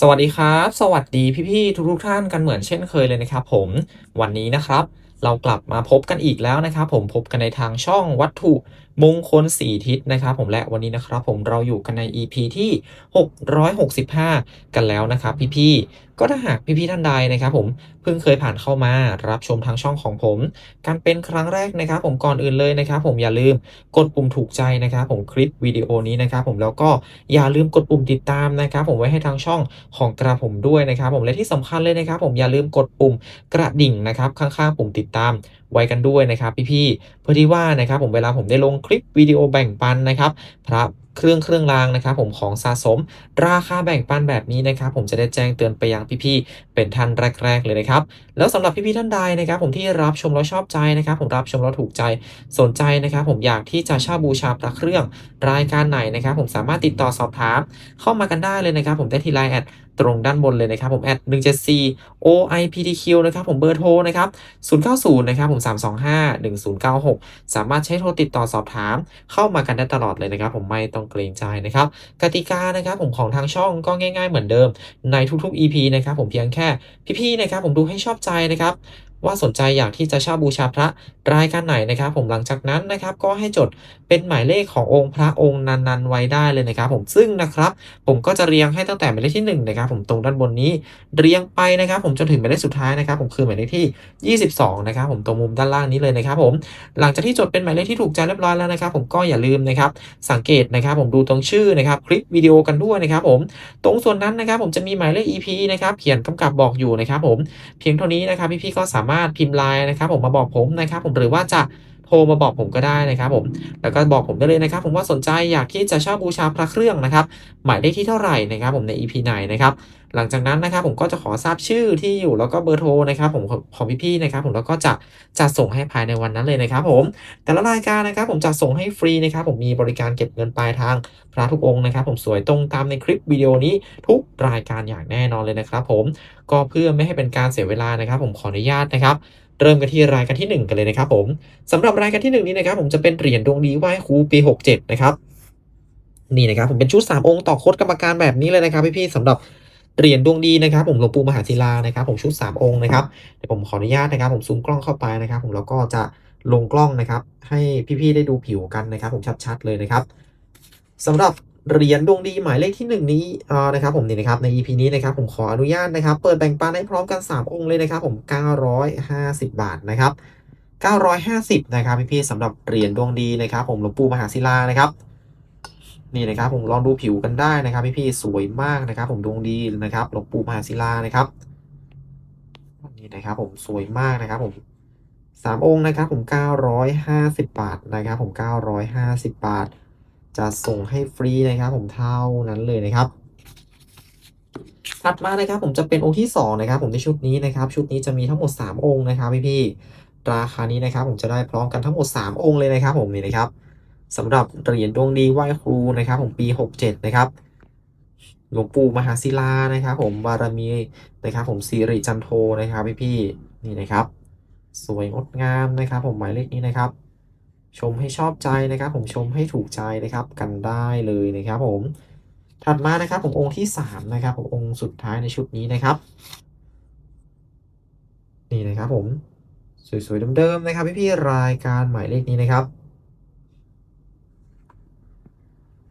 สวัสดีครับ สวัสดีพี่ๆทุกๆท่านกันเหมือนเช่นเคยเลยนะครับผมวันนี้นะครับ เรากลับมาพบกันอีกแล้วนะครับ ผมพบกันในทางช่องวัตถุ มงคลสีทิศนะครับผมและวันนี้นะครับผมเราอยู่กันใน EP ที่ 665 กันแล้วนะครับพี่ๆก็ถ้าหากพี่ๆท่านใดนะครับผมเพิ่งเคยผ่านเข้ามารับชมทางช่องของผม การเป็นครั้งแรกนะครับผมก่อนอื่นเลยนะครับผมอย่าลืมกดปุ่มถูกใจนะครับผมคลิปวิดีโอนี้นะครับผมแล้วก็อย่าลืมกดปุ่มติดตามนะครับผมไว้ให้ทางช่องของกระผมด้วยนะครับผมและที่สำคัญเลยนะครับผมอย่าลืมกดปุ่มกระดิ่งนะครับข้างๆปุ่มติดตาม ไว้กันด้วยนะครับพี่ๆเพื่อที่ว่านะครับผมเวลาผมได้ลงคลิปวิดีโอแบ่งปันนะครับพระเครื่องเครื่องรางนะครับผมของสะสม ราคาแบ่งปันแบบนี้นะครับผมจะได้แจ้งเตือนไปยังพี่ๆเป็นท่านแรก ๆ เลยนะครับ แล้วสำหรับพี่ๆท่านใดนะครับ ผมที่รับชมแล้วชอบใจนะครับ ผมรับชมแล้วถูกใจสนใจนะครับ ผมอยากที่จะเช่าบูชาพระเครื่องรายการไหนนะครับ ผมสามารถติดต่อสอบถามเข้ามากันได้เลยนะครับ ผมได้ที่ไลน์แอด ตรงด้านบนเลยนะครับผมแอด174 OIPTQ นะครับผมเบอร์โทรนะครับ090นะครับผม325 1096 สามารถใช้โทรติดต่อสอบถาม เข้ามากันได้ตลอดเลยนะครับ ผมไม่ต้องเกรงใจนะครับกติกานะครับผมของทางช่องก็ง่าย ๆ เหมือนเดิมในทุกๆ EP นะครับผมเพียงแค่พี่ๆนะครับผมดูให้ชอบใจนะครับว่าสนใจอยากที่จะเช่าบูชาพระรายการไหนนะครับ ผมหลังจากนั้นนะครับก็ให้จดเป็นหมายเลขขององค์พระองค์นั้นๆไว้ได้เลยนะครับ ผมซึ่งนะครับ ผมก็จะเรียงให้ตั้งแต่หมายเลขที่1นะครับผมตรงด้านบนนี้เรียงไปนะครับ ผมจนถึงหมายเลขสุดท้ายนะครับ ผมคือหมายเลขที่ 22 นะครับ ผมตรงมุมด้านล่างนี้เลยนะครับผมหลังจากที่จดเป็นหมายเลขที่ถูกใจเรียบร้อยแล้วนะครับ ผมก็อย่าลืมนะครับ สังเกตนะครับ ผมดูตรงชื่อนะครับคลิปวิดีโอกันด้วยนะครับ ผมตรงส่วนนั้นนะครับ ผมจะมีหมายเลข EP นะครับเขียนกำกับบอกอยู่นะครับ ผมเพียงเท่านี้นะครับพี่ๆก็สามารถพิมพ์ไลน์นะครับผมมาบอกผมนะครับผมหรือว่าจะ โทรมาบอกผมก็ได้นะครับผม แล้วก็บอกผมได้เลยนะครับ ผมว่าสนใจอยากที่จะเช่าบูชาพระเครื่องนะครับ หมายเลขที่เท่าไหร่นะครับ ผมใน EP ไหนนะครับ หลังจากนั้นนะครับ ผมก็จะขอทราบชื่อที่อยู่แล้วก็เบอร์โทรนะครับ ผมของพี่ๆนะครับ ผมแล้วก็จะจะส่งให้ภายในวันนั้นเลยนะครับ ผม แต่ละรายการนะครับ ผมจะส่งให้ฟรีนะครับ ผมมีบริการเก็บเงินปลายทางพระทุกองค์นะครับ ผมสวยตรงตามในคลิปวิดีโอนี้ทุกรายการอย่างแน่นอนเลยนะครับ ผมก็เพื่อไม่ให้เป็นการเสียเวลานะครับ ผมขออนุญาตนะครับ เริ่มกันที่รายการที่ 1 กันเลยนะครับผมสำหรับรายการที่ 1 นี้นะครับ ผมจะเป็นเหรียญดวงดีไหว้ครูปี 67 นะครับนี่นะครับผมเป็นชุด3องค์ต่อโคดกรรมการแบบนี้เลยนะครับพี่ๆสำหรับเหรียญดวงดีนะครับ ผมหลวงปู่มหาศิลานะครับ ผมชุด 3 องค์นะครับเดี๋ยวผมขออนุญาตนะครับ ผมซูมกล้องเข้าไปนะครับ ผมแล้วก็จะลงกล้องนะครับ ให้พี่ๆได้ดูผิวกันนะครับ ผมชัดๆเลยนะครับสำหรับ เหรียญดวงดีหมายเลขที่ 1 นี้อ่นะครับผมนี่นะครับใน EP นี้นะครับผมขออนุญาตนะครับ เปิดแบ่งปันให้พร้อมกัน 3 องค์เลยนะครับ ผม 950 บาทนะครับ 950 นะครับ พี่ๆสำหรับเหรียญดวงดีนะครับ ผมหลวงปู่มหาศิลานะครับ นี่นะครับ ผมลองดูผิวกันได้นะครับ พี่ๆสวยมากนะครับ ผมดวงดีนะครับหลวงปู่มหาศิลานะครับนี่นะครับ ผมสวยมากนะครับ ผมสามองค์นะครับ ผม 950 บาทนะครับ ผม 950 บาท จะส่งให้ฟรีนะครับ ผมเท่านั้นเลยนะครับถัดมานะครับผมจะเป็นองค์ที่สองนะครับผมในชุดนี้นะครับชุดนี้จะมีทั้งหมด 3 องค์นะครับพี่ๆราคานี้นะครับผมจะได้พร้อมกันทั้งหมด 3 องค์เลยนะครับ ผมนี่นะครับสำหรับเหรียญดวงดีไหว้ครูนะครับผมปี 67 นะครับหลวงปู่มหาศิลานะครับผมบารมีนะครับผมสิริจันโทนะครับพี่ๆนี่นะครับ สวยงดงามนะครับ ผมหมายเลขนี้นะครับ ชมให้ชอบใจนะครับ ผมชมให้ถูกใจนะครับ กันได้เลยนะครับ ผม ถัดมานะครับ ผมองค์ที่สามนะครับผมองค์สุดท้ายในชุดนี้นะครับ นี่นะครับ ผมสวยๆเดิมๆนะครับพี่ๆรายการหมายเลขนี้นะครับ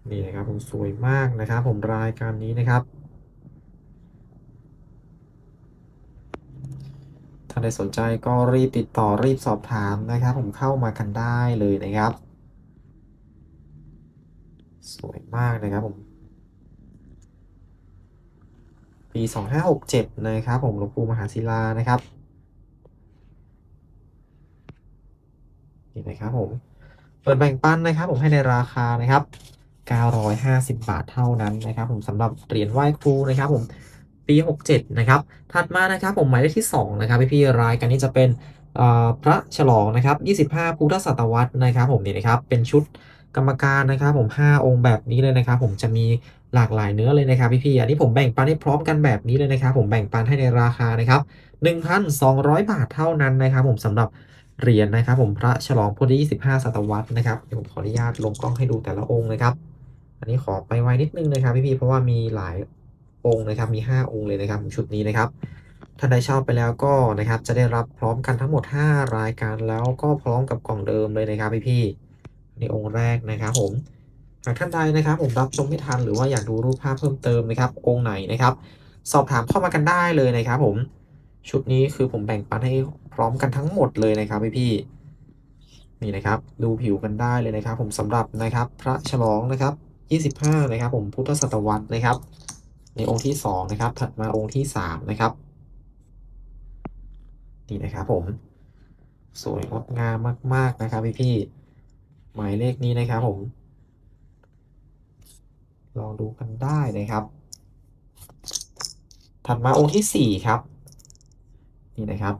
นี่นะครับผมสวยมากนะครับ ผมรายการนี้นะครับ ถ้าใดสนใจก็รีบติดต่อรีบสอบถามนะครับ ผมเข้ามากันได้เลยนะครับ สวยมากนะครับผม ปี 2567 นะครับผมหลวงปู่มหาศิลานะครับนี่นะครับผม เปิดแบ่งปันนะครับ ผมให้ในราคานะครับ 950 บาทเท่านั้นนะครับ ผมสำหรับเหรียญไหว้ครูนะครับผม ปี 67 นะครับ ถัดมานะครับผมหมายเลขที่ 2 นะครับพี่ๆรายการนี้จะเป็นพระฉลองนะครับ 25 พุทธศตวรรษนะครับผมนี่นะครับ เป็นชุดกรรมการนะครับผม 5 องค์แบบนี้เลยนะครับผมจะมีหลากหลายเนื้อเลยนะครับพี่ๆอันนี้ผมแบ่งปันให้พร้อมกันแบบนี้เลยนะครับผมแบ่งปันให้ในราคานะครับ 1,200 บาทเท่านั้นนะครับผมสำหรับเหรียญนะครับผมพระฉลองพุทธ25 ศตวรรษนะครับเดี๋ยวผมขออนุญาตลงกล้องให้ดูแต่ละองค์นะครับ อันนี้ขอไปไวนิดนึงนะครับพี่ๆเพราะว่ามีหลาย องค์นะครับมี 5 องค์เลยนะครับชุดนี้นะครับท่านใดชอบไปแล้วก็นะครับจะได้รับพร้อมกันทั้งหมด 5 รายการแล้วก็พร้อมกับกล่องเดิมเลยนะครับพี่ๆนี่องค์แรกนะครับผมหากท่านใดนะครับผมรับชมไม่ทันหรือว่าอยากดูรูปภาพเพิ่มเติมนะครับ องค์ไหนนะครับ สอบถามเข้ามากันได้เลยนะครับผมชุดนี้คือผมแบ่งปันให้พร้อมกันทั้งหมดเลยนะครับพี่ๆนี่นะครับดูผิวกันได้เลยนะครับ ผมสำหรับนะครับพระฉลองนะครับ 25 นะครับ ผมพุทธศตวรรษนะครับ ในองค์ที่2นะครับ ถัดมาองค์ที่3นะครับ นี่นะครับผม สวยงดงามมาก ๆนะครับพี่ๆหมายเลขนี้นะครับผม ลองดูกันได้นะครับ ถัดมาองค์ที่4ครับ นี่นะครับ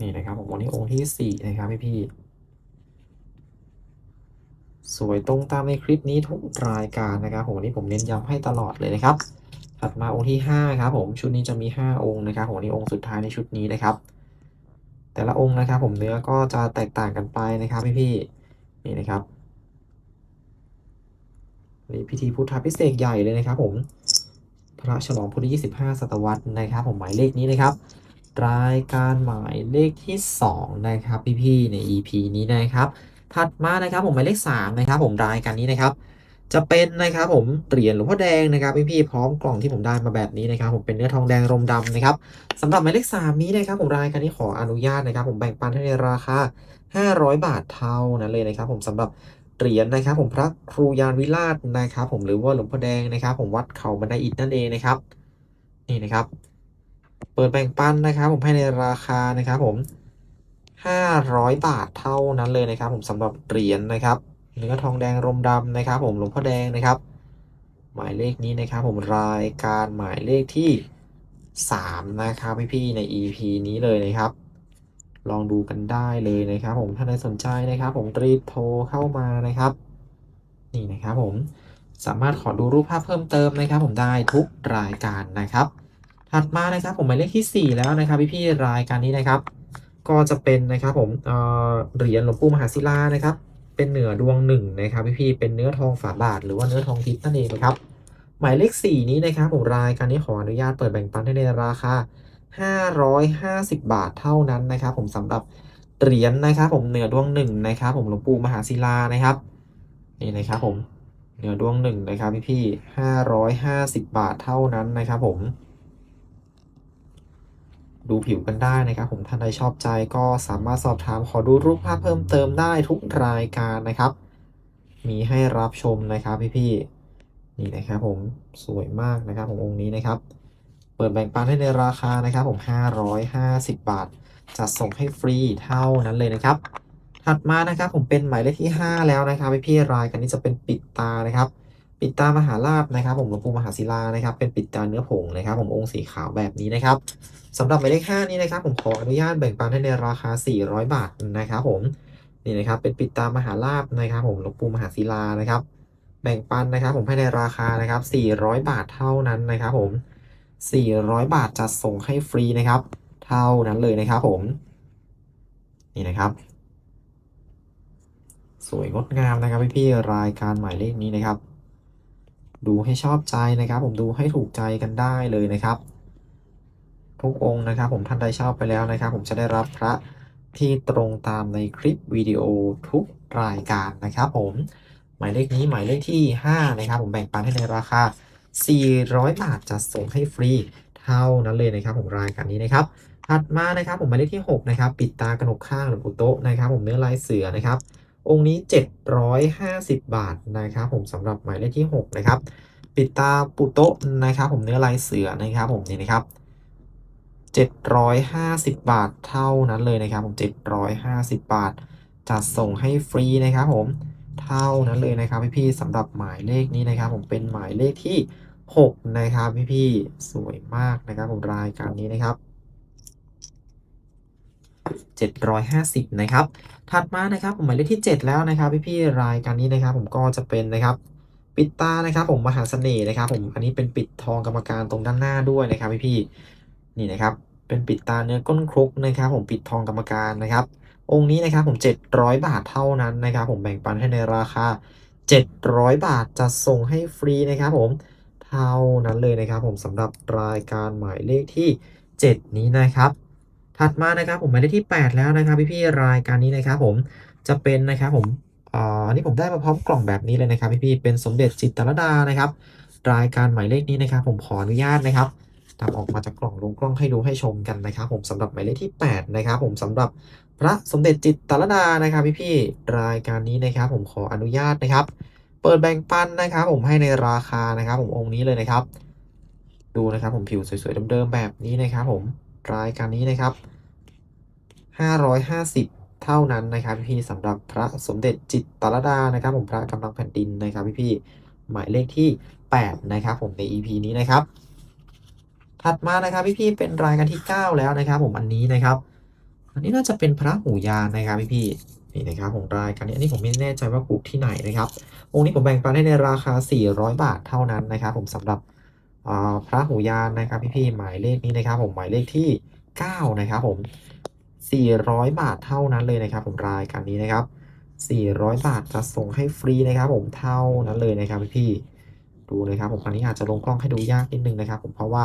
นี่นะครับผมวันนี้องค์ที่4นะครับพี่ๆ สวยตรงตามในคลิปนี้ทุกรายการนะครับผมนนี้ผมเน้นย้ำให้ตลอดเลยนะครับ ถัดมาองค์ที่ 5 ครับผมชุดนี้จะมี 5 องค์นะครับผมนนี้องค์สุดท้ายในชุดนี้นะครับ แต่ละองค์นะครับ ผมเนื้อก็จะแตกต่างกันไปนะครับพี่ๆนี่นะครับนี่พิธีพุทธพิเศษใหญ่เลยนะครับ ผมพระฉลองพุทธ25 ศตวรรษนะครับ ผมหมายเลขนี้นะครับ รายการหมายเลขที่ 2 นะครับ พี่ๆใน EP นี้นะครับ ถัดมานะครับผมหมายเลข3นะครับผมรายการนี้นะครับ จะเป็นนะครับผมเหรียญหลวงพ่อแดงนะครับพี่ๆพร้อมกล่องที่ผมได้มาแบบนี้นะครับผมเป็นเนื้อทองแดงรมดำนะครับสำหรับหมายเลข3นี้นะครับผมรายการนี้ขออนุญาตนะครับ ผมแบ่งปันให้ในราคา 500 บาทเท่านั้นเลยนะครับ ผมสำหรับเหรียญนะครับ ผมพระครูยานวิราชนะครับ ผมหรือว่าหลวงพ่อแดงนะครับ ผมวัดเขาบันไดอิฐนั่นเองนะครับนี่นะครับ เปิดแบ่งปันนะครับ ผมให้ในราคานะครับ ผม 500 บาทเท่านั้นเลยนะครับ ผมสำหรับเหรียญนะครับเนื้อทองแดงรมดำนะครับ ผมหลวงพ่อแดงนะครับ หมายเลขนี้นะครับ ผมรายการหมายเลขที่ 3 นะครับพี่ๆใน EP นี้เลยนะครับ ลองดูกันได้เลยนะครับ ผมถ้าใครสนใจนะครับ ผมรีบโทรเข้ามานะครับ นี่นะครับผมสามารถขอดูรูปภาพเพิ่มเติมนะครับ ผมได้ทุกรายการนะครับ ถัดมานะครับ ผมหมายเลขที่ 4 แล้วนะครับ พี่ๆรายการนี้นะครับ ก็จะเป็นนะครับผมเหรียญหลวงปู่มหาศิลานะครับ เป็นเหนือดวงหนึ่งนะครับพี่ๆเป็นเนื้อทองฝาบาท หรือว่าเนื้อทองทิพย์นั่นเองนะครับ หมายเลข 4 นี้นะครับผมรายการนี้ขออนุญาตเปิดแบ่งปันให้ในราคา550 บาทเท่านั้นนะครับ ผมสำหรับเหรียญนะครับผมเหนือดวงหนึ่งนะครับผมหลวงปู่มหาศิลานะครับนี่นะครับผมเหนือดวงหนึ่งนะครับพี่ๆ550บาทเท่านั้นนะครับผม ดูผิวกันได้นะครับ ผมท่านใดชอบใจก็สามารถสอบถามขอดูรูปภาพเพิ่มเติมได้ทุกรายการนะครับ มีให้รับชมนะครับพี่ๆนี่นะครับผมสวยมากนะครับผมองค์นี้นะครับ เปิดแบ่งปันให้ในราคานะครับ ผม 550 บาทจัดส่งให้ฟรีเท่านั้นเลยนะครับ ถัดมานะครับผมเป็นหมายเลขที่ 5 แล้วนะครับพี่ๆรายการนี้จะเป็นปิดตานะครับ ปิดตามหาลาภนะครับ ผมหลวงปู่มหาศิลานะครับ เป็นปิดตาเนื้อผงนะครับ ผมองค์สีขาวแบบนี้นะครับสำหรับหมายเลข5นี้นะครับ ผมขออนุญาตแบ่งปันให้ในราคา 400 บาทนะครับ ผมนี่นะครับเป็นปิดตามหาลาภนะครับ ผมหลวงปู่มหาศิลานะครับ แบ่งปันนะครับ ผมให้ในราคานะครับ 400 บาทเท่านั้นนะครับ ผม 400 บาทจัดส่งให้ฟรีนะครับ เท่านั้นเลยนะครับ ผม นี่นะครับสวยงดงามนะครับพี่ๆรายการหมายเลขนี้นะครับ ดูให้ชอบใจนะครับ ผมดูให้ถูกใจกันได้เลยนะครับ ทุกองค์นะครับ ผมท่านใดชอบไปแล้วนะครับ ผมจะได้รับพระที่ตรงตามในคลิปวิดีโอทุกรายการนะครับผมหมายเลขนี้หมายเลขที่ 5 นะครับ ผมแบ่งปันให้ในราคา 400 บาทจัดส่งให้ฟรีเท่านั้นเลยนะครับ ผมรายการนี้นะครับถัดมานะครับผมหมายเลขที่ 6 นะครับ ปิดตากระหนกข้างหรือปุโตะนะครับ ผมเนื้อลายเสือนะครับ องค์นี้ 750 บาทนะครับผมสำหรับหมายเลขที่ 6 นะครับ ปิดตาปุโตะนะครับผมเนื้อลายเสือนะครับผมนี่นะครับ 750 บาทเท่านั้นเลยนะครับผม 750 บาทจัดส่งให้ฟรีนะครับผมเท่านั้นเลยนะครับพี่ๆสำหรับหมายเลขนี้นะครับผมเป็นหมายเลขที่ 6 นะครับพี่ๆสวยมากนะครับผมรายการนี้นะครับ 750 นะครับ ถัดมานะครับผมหมายเลขที่ 7 แล้วนะครับพี่ๆรายการนี้นะครับ ผมก็จะเป็นนะครับปิดตานะครับ ผมมหาเสน่ห์นะครับ ผมอันนี้เป็นปิดทองกรรมการตรงด้านหน้าด้วยนะครับพี่ๆนี่นะครับ เป็นปิดตาเนื้อก้นครกนะครับ ผมปิดทองกรรมการนะครับ องค์นี้นะครับผม 700 บาทเท่านั้นนะครับ ผมแบ่งปันให้ในราคา 700 บาทจะส่งให้ฟรีนะครับ ผมเท่านั้นเลยนะครับ ผมสำหรับรายการหมายเลขที่ 7 นี้นะครับ ถัดมานะครับผมหมายเลขที่ 8 แล้วนะครับพี่ๆรายการนี้นะครับผมจะเป็นนะครับผมอ่าอันนี้ผมได้มาพร้อมกล่องแบบนี้เลยนะครับพี่ๆเป็นสมเด็จจิตรลดานะครับ รายการหมายเลขนี้นะครับ ผมขออนุญาตนะครับทำออกมาจากกล่องลงกล้องให้ดูให้ชมกันนะครับ ผมสำหรับหมายเลขที่ 8 นะครับ ผมสำหรับพระสมเด็จจิตตรลดานะครับพี่ๆรายการนี้นะครับ ผมขออนุญาตนะครับ เปิดแบ่งปันนะครับ ผมให้ในราคานะครับ ผมองค์นี้เลยนะครับ ดูนะครับ ผมผิวสวยๆเดิมๆแบบนี้นะครับ ผม รายการนี้นะครับ 550 เท่านั้นนะครับพี่สำหรับพระสมเด็จจิตตรดานะครับ ผมพระกำลังแผ่นดินนะครับพี่ๆหมายเลขที่ 8 นะครับ ผมใน EP นี้นะครับ ถัดมานะครับพี่ๆเป็นรายการที่ 9 แล้วนะครับ ผมอันนี้นะครับ อันนี้น่าจะเป็นพระหูยานนะครับพี่ๆนี่นะครับผมรายการนี้อันนี้ผมไม่แน่ใจว่าปลูกที่ไหนนะครับองค์นี้ผมแบ่งปันให้ในราคา 400 บาทเท่านั้นนะครับ ผมสำหรับ พระหูยานนะครับพี่ๆหมายเลขนี้นะครับผมหมายเลขที่9นะครับผม400 บาทเท่านั้นเลยนะครับ ผมรายการนี้นะครับ 400 บาทจะส่งให้ฟรีนะครับผมเท่านั้นเลยนะครับพี่ๆดูนะครับผมอันนี้อาจจะลงกล้องให้ดูยากนิดนึงนะครับ ผมเพราะว่า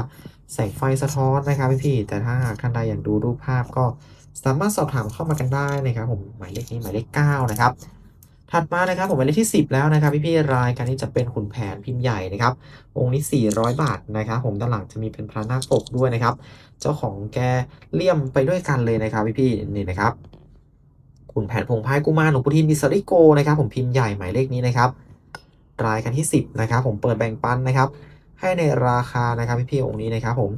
แสงไฟสะท้อนนะครับพี่ๆแต่ถ้าท่านใดอยากดูรูปภาพก็สามารถสอบถามเข้ามากันได้นะครับ ผมหมายเลขนี้หมายเลข9นะครับ ถัดมานะครับผมหมายเลขที่ 10 แล้วนะครับพี่ๆรายการนี้จะเป็นขุนแผนพิมพ์ใหญ่นะครับองค์นี้ 400 บาทนะครับ ผมด้านหลังจะมีเป็นพระนาคปกด้วยนะครับ เจ้าของแกเลี่ยมไปด้วยกันเลยนะครับพี่ๆนี่นะครับขุนแผนพงพายกุมารหลวงปู่ทิมมิสริโกนะครับ ผมพิมพ์ใหญ่หมายเลขนี้นะครับรายการที่ 10นะครับผมเปิดแบ่งปันนะครับ ให้ในราคานะครับพี่ๆองค์นี้นะครับ ผม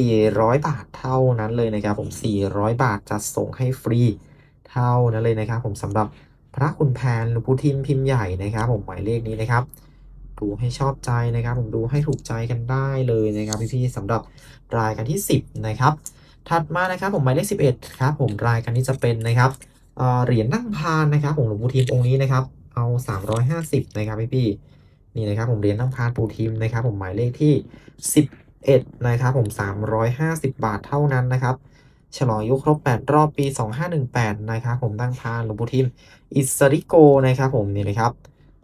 400 บาทเท่านั้นเลยนะครับ ผม 400 บาทจะส่งให้ฟรีเท่านั้นเลยนะครับ ผมสำหรับ พระคุณแผนหลวงปู่ทิมพิมพ์ใหญ่นะครับ ผมหมายเลขนี้นะครับ ดูให้ชอบใจนะครับ ผมดูให้ถูกใจกันได้เลยนะครับพี่ๆสำหรับรายการที่ 10 นะครับ ถัดมานะครับผมหมายเลข 11 ครับ ผมรายการนี้จะเป็นนะครับเเหรียญนั่งพานนะครับผมหลวงปู่ทิมองค์นี้นะครับ เอา 350 นะครับพี่ๆนี่นะครับผมเหรียญนั่งพานปู่ทิมนะครับ ผมหมายเลขที่ 11 นะครับผม 350 บาทเท่านั้นนะครับ ฉลองอายุครบ 8 รอบปี 2518 นะครับผมตั้งพานหลวงปู่ทิม อิสริโกนะครับผมนี่นะครับ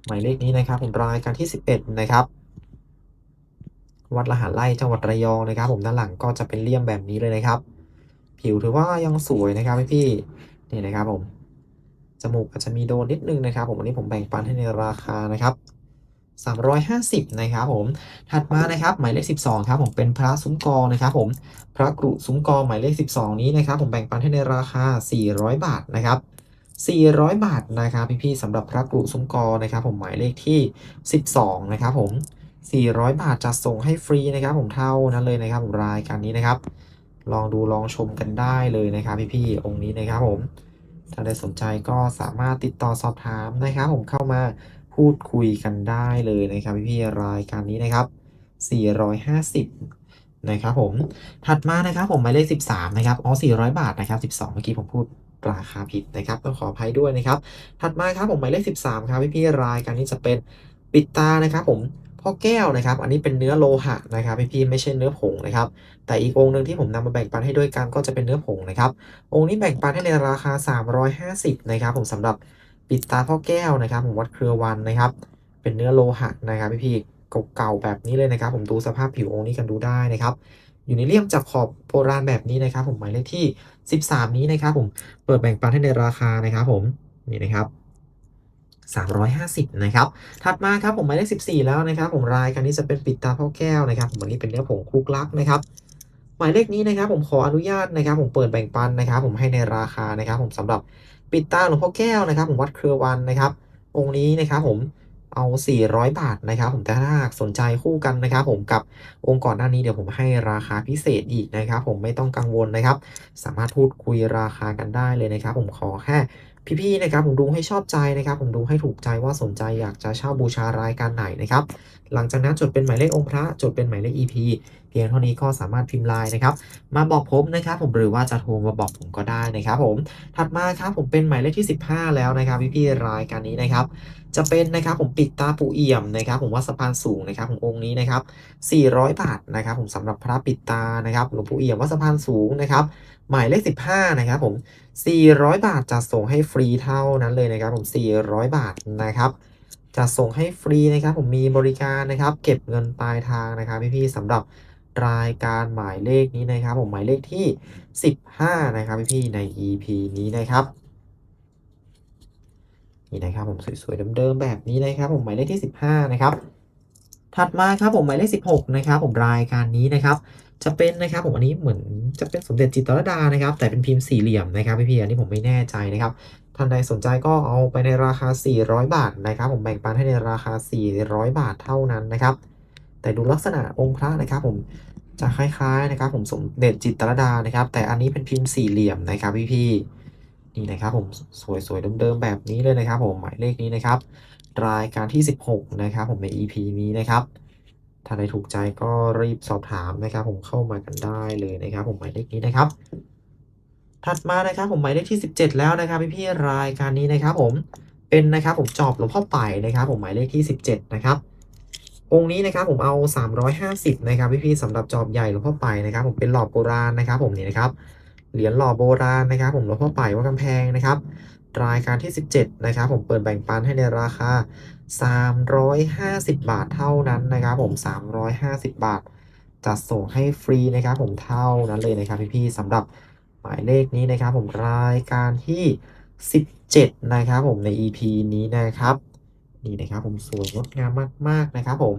หมายเลขนี้นะครับผมรายการที่ 11 นะครับวัดละหารไร่จังหวัดระยองนะครับ ผมด้านหลังก็จะเป็นเลี่ยมแบบนี้เลยนะครับ ผิวถือว่ายังสวยนะครับพี่ๆนี่นะครับผมจมูกอาจจะมีโดนนิดนึงนะครับ ผมวันนี้ผมแบ่งปันให้ในราคานะครับ 350 นะครับผม ถัดมานะครับหมายเลข 12 ครับผมเป็นพระซุ้มกอนะครับผมพระกรุซุ้มกอหมายเลข 12 นี้นะครับ ผมแบ่งปันให้ในราคา 400 บาทนะครับ 400 บาทนะครับพี่ๆสำหรับพระกรุซุ้มกอนะครับผมหมายเลขที่ 12 นะครับผม 400 บาทจะส่งให้ฟรีนะครับผมเท่านั้นเลยนะครับผมรายการนี้นะครับ ลองดูลองชมกันได้เลยนะครับพี่ๆองค์นี้นะครับผมถ้าได้สนใจก็สามารถติดต่อสอบถามนะครับผมเข้ามา พูดคุยกันได้เลยนะครับพี่รายการนี้นะครับ 450 นะครับผม ถัดมานะครับผมหมายเลข 13 นะครับ อ๋อ 400 บาทนะครับ 12 เมื่อกี้ผมพูดราคาผิดนะครับ ต้องขออภัยด้วยนะครับ ถัดมาครับผมหมายเลข 13 ครับพี่ๆรายการนี้จะเป็นปิดตานะครับผมพ่อแก้วนะครับ อันนี้เป็นเนื้อโลหะนะครับพี่ๆไม่ใช่เนื้อผงนะครับ แต่อีกองค์หนึ่งที่ผมนำมาแบ่งปันให้ด้วยกันก็จะเป็นเนื้อผงนะครับ องค์นี้แบ่งปันให้ในราคา 350 นะครับผมสำหรับ ปิดตาพ่อแก้วนะครับผมวัดเครือวันนะครับ เป็นเนื้อโลหะนะครับพี่ๆเก่าๆแบบนี้เลยนะครับ ผมดูสภาพผิวองค์นี้กันดูได้นะครับอยู่ในเลี่ยมจากขอบโบราณแบบนี้นะครับ ผมหมายเลขที่ 13 นี้นะครับ ผมเปิดแบ่งปันให้ในราคานะครับ ผมนี่นะครับ350 นะครับ ถัดมาครับผมหมายเลข14 แล้วนะครับ ผมรายการนี้จะเป็นปิดตาพ่อแก้วนะครับผมอันนี้เป็นเนื้อผงคลุกลักนะครับ หมายเลขนี้นะครับ ผมขออนุญาตนะครับ ผมเปิดแบ่งปันนะครับ ผมให้ในราคานะครับ ผมสำหรับ ปิดตาหลวงพ่อแก้วนะครับผมวัดเครือวันนะครับ องค์นี้นะครับผมเอา 400 บาทนะครับ ผมแต่ถ้าสนใจคู่กันนะครับ ผมกับองค์ก่อนหน้านี้เดี๋ยวผมให้ราคาพิเศษอีกนะครับ ผมไม่ต้องกังวลนะครับ สามารถพูดคุยราคากันได้เลยนะครับ ผมขอแค่ พี่ๆนะครับผมดูให้ชอบใจนะครับ ผมดูให้ถูกใจว่าสนใจอยากจะเช่าบูชารายการไหนนะครับ หลังจากนั้นจดเป็นหมายเลของค์พระจดเป็นหมายเลข EP เพียงเท่านี้ก็สามารถพิมพ์ไลน์นะครับ มาบอกผมนะครับ ผมหรือว่าจะโทรมาบอกผมก็ได้นะครับ ผมถัดมาครับผมเป็นหมายเลขที่ 15 แล้วนะครับพี่ๆรายการนี้นะครับ จะเป็นนะครับผมปิดตาปูเอี่ยมนะครับ ผมว่าสะพานสูงนะครับผมองค์นี้นะครับ400 บาทนะครับ ผมสำหรับพระปิดตานะครับหลวงปู่เอี่ยมวัดสะพานสูงนะครับ หมายเลข 15 นะครับผม 400 บาทจะส่งให้ฟรีเท่านั้นเลยนะครับผม 400 บาทนะครับ จะส่งให้ฟรีนะครับผมมีบริการนะครับ เก็บเงินปลายทางนะครับพี่ๆสำหรับรายการหมายเลขนี้นะครับผมหมายเลขที่ 15 นะครับพี่ๆใน EP นี้นะครับนี่นะครับผมสวยๆเดิมๆแบบนี้นะครับผมหมายเลขที่ 15 นะครับ ถัดมาครับผมหมายเลข 16 นะครับผมรายการนี้นะครับ จะเป็นนะครับผมอันนี้เหมือนจะเป็นสมเด็จจิตรลดานะครับ แต่เป็นพิมพ์สี่เหลี่ยมนะครับพี่ๆอันนี้ผมไม่แน่ใจนะครับท่านใดสนใจก็เอาไปในราคา 400 บาทนะครับ ผมแบ่งปันให้ในราคา 400 บาทเท่านั้นนะครับ แต่ดูลักษณะองค์พระนะครับ ผมจะคล้ายๆนะครับ ผมสมเด็จจิตรลดานะครับ แต่อันนี้เป็นพิมพ์สี่เหลี่ยมนะครับพี่ๆนี่นะครับผมสวยๆเดิมๆแบบนี้เลยนะครับ ผมหมายเลขนี้นะครับ รายการที่ 16 นะครับ ผมใน EP นี้นะครับ ถ้าใดถูกใจก็รีบสอบถามนะครับ ผมเข้ามากันได้เลยนะครับ ผมหมายเลขนี้นะครับ ถัดมานะครับ ผมหมายเลขที่ 17 แล้วนะครับพี่ๆรายการนี้นะครับ ผมเป็นนะครับผมจอบหลวงพ่อไปนะครับ ผมหมายเลขที่ 17 นะครับองค์นี้นะครับผมเอา 350 นะครับพี่ๆสำหรับจอบใหญ่หลวงพ่อไปนะครับ ผมเป็นหล่อโบราณนะครับ ผมนี่นะครับเหรียญหล่อโบราณนะครับ ผมหลวงพ่อไปวัดกำแพงนะครับรายการที่ 17 นะครับ ผมเปิดแบ่งปันให้ในราคา 350 บาทเท่านั้นนะครับผม 350 บาท จัดส่งให้ฟรีนะครับผมเท่านั้นเลยนะครับพี่ๆสำหรับหมายเลขนี้นะครับผมรายการที่ 17 นะครับผมใน EP นี้นะครับนี่นะครับผมสวยงดงามมากๆนะครับผม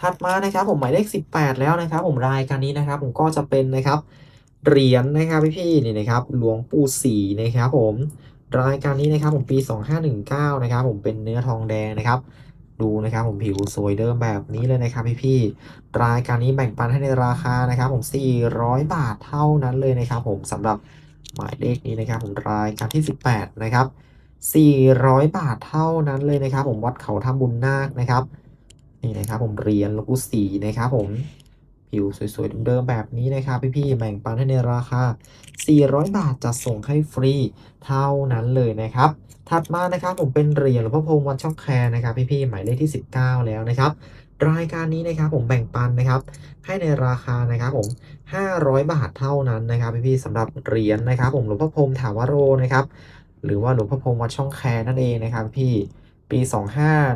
ถัดมานะครับผมหมายเลข 18 แล้วนะครับ ผมรายการนี้นะครับ ผมก็จะเป็นนะครับเหรียญนะครับพี่ๆนี่นะครับหลวงปู่ศรีนะครับผม รายการนี้นะครับผมปี 2519 นะครับผมเป็นเนื้อทองแดงนะครับ ดูนะครับผมผิวสวยเดิมแบบนี้เลยนะครับพี่ๆรายการนี้แบ่งปันให้ในราคานะครับผม 400 บาทเท่านั้นเลยนะครับผมสำหรับหมายเลขนี้นะครับผมรายการที่ 18 นะครับ 400 บาทเท่านั้นเลยนะครับ ผมวัดเขาทำบุญนาคนะครับนี่นะครับผมเรียญหลวงปู่ศรีนะครับผม ผิวสวยๆเดิมๆแบบนี้นะครับพี่ๆแบ่งปันให้ในราคา 400 บาทจะส่งให้ฟรีเท่านั้นเลยนะครับ ถัดมานะครับผมเป็นเหรียญหลวงพ่อพรหมวัดช่องแคร์นะครับพี่ๆหมายเลขที่ 19 แล้วนะครับรายการนี้นะครับผมแบ่งปันนะครับ ให้ในราคานะครับผม 500 บาทเท่านั้นนะครับพี่ๆสำหรับเหรียญนะครับ ผมหลวงพ่อพรมถาวโรนะครับหรือว่าหลวงพ่อพรมวัดช่องแคร์นั่นเองนะครับ พี่ปี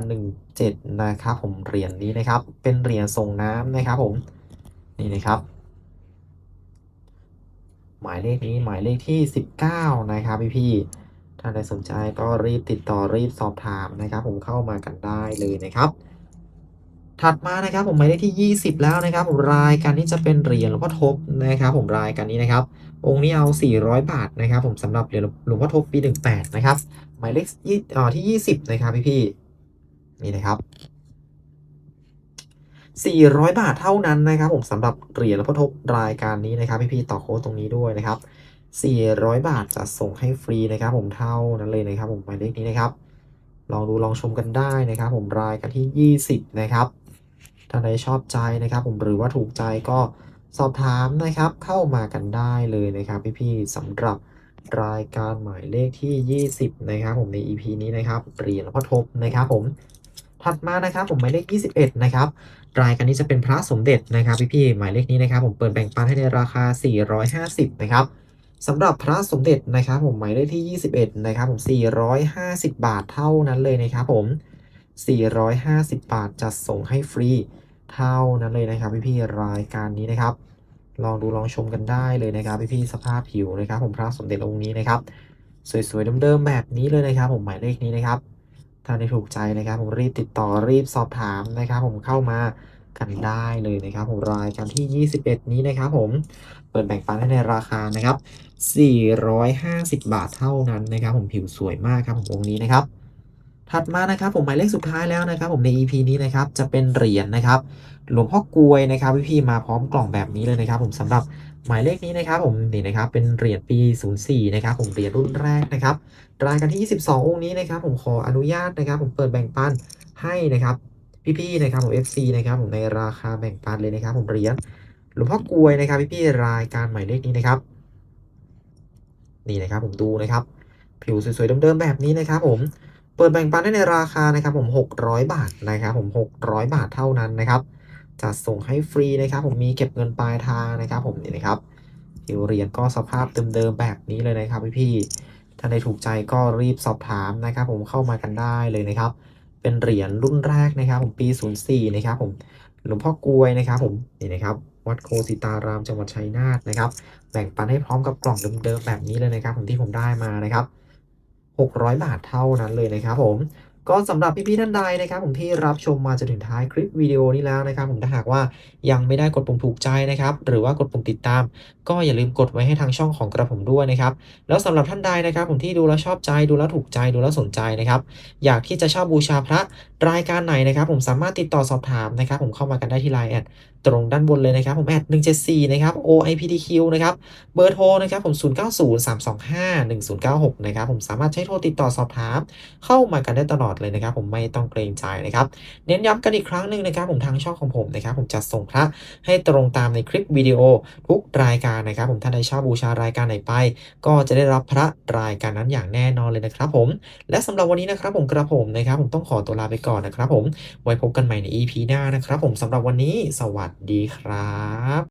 2517 นะครับผมเหรียญนี้นะครับ เป็นเหรียญส่งน้ำนะครับผม นี่นะครับ หมายเลขนี้หมายเลขที่ 19 นะครับพี่ๆถ้าใดสนใจก็รีบติดต่อรีบสอบถามนะครับ ผมเข้ามากันได้เลยนะครับ ถัดมานะครับผมหมายเลขที่ 20 แล้วนะครับผมรายการนี้จะเป็นเหรียญหลวงพ่อทบนะครับ ผมรายการนี้นะครับ องค์นี้เอา 400 บาทนะครับ ผมสำหรับเหรียญหลวงพ่อทบปี 18 นะครับ หมายเลขยี่เอ่อที่20นะครับพี่ๆนี่นะครับ 400 บาทเท่านั้นนะครับ ผมสำหรับเหรียญหลวงพ่อทบรายการนี้นะครับ พี่ๆต่อโค้ดตรงนี้ด้วยนะครับ 400 บาทจะส่งให้ฟรีนะครับ ผมเท่านั้นเลยนะครับ ผมหมายเลขนี้นะครับ ลองดูลองชมกันได้นะครับ ผมรายการที่ 20 นะครับท่าใดชอบใจนะครับ ผมหรือว่าถูกใจก็สอบถามนะครับ เข้ามากันได้เลยนะครับ พี่ๆสำหรับรายการหมายเลขที่ 20 นะครับ ผมใน EP นี้นะครับเหรียญหลวงพ่อทบนะครับ ผม ถัดมานะครับผมหมายเลข 21 นะครับรายการนี้จะเป็นพระสมเด็จนะครับพี่ๆหมายเลขนี้นะครับผมเปิดแบ่งปันให้ในราคา 450 นะครับสำหรับพระสมเด็จนะครับผมหมายเลขที่ 21 นะครับผม450 บาทเท่านั้นเลยนะครับผม 450 บาทจะส่งให้ฟรีเท่านั้นเลยนะครับพี่ๆรายการนี้นะครับ ลองดูลองชมกันได้เลยนะครับพี่ๆสภาพผิวนะครับ ผมพระสมเด็จองค์นี้นะครับ สวยๆเดิมๆแบบนี้เลยนะครับ ผมหมายเลขนี้นะครับ ถ้าได้ถูกใจนะครับผมรีบติดต่อรีบสอบถามนะครับ ผมเข้ามากันได้เลยนะครับผมรายการที่ 21 นี้นะครับผมเปิดแบ่งปันให้ในราคานะครับ 450 บาทเท่านั้นนะครับ ผมผิวสวยมากครับผมองค์นี้นะครับ ถัดมานะครับผมหมายเลขสุดท้ายแล้วนะครับ ผมใน EP นี้นะครับจะเป็นเหรียญนะครับ หลวงพ่อกลวยนะครับพี่ๆมาพร้อมกล่องแบบนี้เลยนะครับ ผมสำหรับ หมายเลขนี้นะครับผมนี่นะครับเป็นเหรียญปี 04 นะครับผมเหรียญรุ่นแรกนะครับรายการที่ 22 องค์นี้นะครับผมขออนุญาตนะครับ ผมเปิดแบ่งปันให้นะครับพี่ๆนะครับผม FC นะครับผมในราคาแบ่งปันเลยนะครับ ผมเหรียญหลวงพ่อกวยนะครับพี่ๆรายการหมายเลขนี้นะครับนี่นะครับผมดูนะครับ ผิวสวยๆเดิมๆแบบนี้นะครับ ผมเปิดแบ่งปันได้ในราคานะครับ ผม 600 บาทนะครับ ผม 600 บาทเท่านั้นนะครับ จะส่งให้ฟรีนะครับ ผมมีเก็บเงินปลายทางนะครับ ผมนี่นะครับผิวเหรียญก็สภาพเดิมๆแบบนี้เลยนะครับพี่ๆท่าใดถูกใจก็รีบสอบถามนะครับ ผมเข้ามากันได้เลยนะครับ เป็นเหรียญรุ่นแรกนะครับ ผมปี 04 นะครับ ผมหลวงพ่อกลวยนะครับ ผมนี่นะครับวัดโคสิตารามจังหวัดชัยนาทนะครับแบ่งปันให้พร้อมกับกล่องเดิมๆแบบนี้เลยนะครับ ผมที่ผมได้มานะครับ 600 บาทเท่านั้นเลยนะครับ ผม ก็สำหรับพี่ๆท่านใดนะครับผมที่รับชมมาจนถึงท้ายคลิปวิดีโอนี้แล้วนะครับผมถ้าหากว่ายังไม่ได้กดปุ่มถูกใจนะครับหรือว่ากดปุ่มติดตาม ก็อย่าลืมกดไว้ให้ทางช่องของกระผมด้วยนะครับแล้วสำหรับท่านใดนะครับผมที่ดูแล้วชอบใจดูแล้วถูกใจดูแล้วสนใจนะครับอยากที่จะชอบบูชาพระรายการไหนนะครับผมสามารถติดต่อสอบถามนะครับผมเข้ามากันได้ที่ไลน์แอดตรงด้านบนเลยนะครับผมแอด174 นะครับ OIPTQ นะครับ เบอร์โทรนะครับผม 0903251096 นะครับผมสามารถใช้โทรติดต่อสอบถาม เข้ามากันได้ตลอดเลยนะครับ ผมไม่ต้องเกรงใจนะครับ เน้นย้ำกันอีกครั้งหนึ่งนะครับ ผมทางช่องของผมนะครับ ผมจะส่งพระให้ตรงตามในคลิปวิดีโอทุกรายการนะครับ ผมท่านใดเช่าบูชารายการไหนไป ก็จะได้รับพระรายการนั้นอย่างแน่นอนเลยนะครับผมและสำหรับวันนี้นะครับผมกระผมนะครับ ผมต้องขอตัวลาไปก่อนนะครับ ผมไว้พบกันใหม่ใน EP หน้านะครับ ผมสำหรับวันนี้สวัสดดีครับ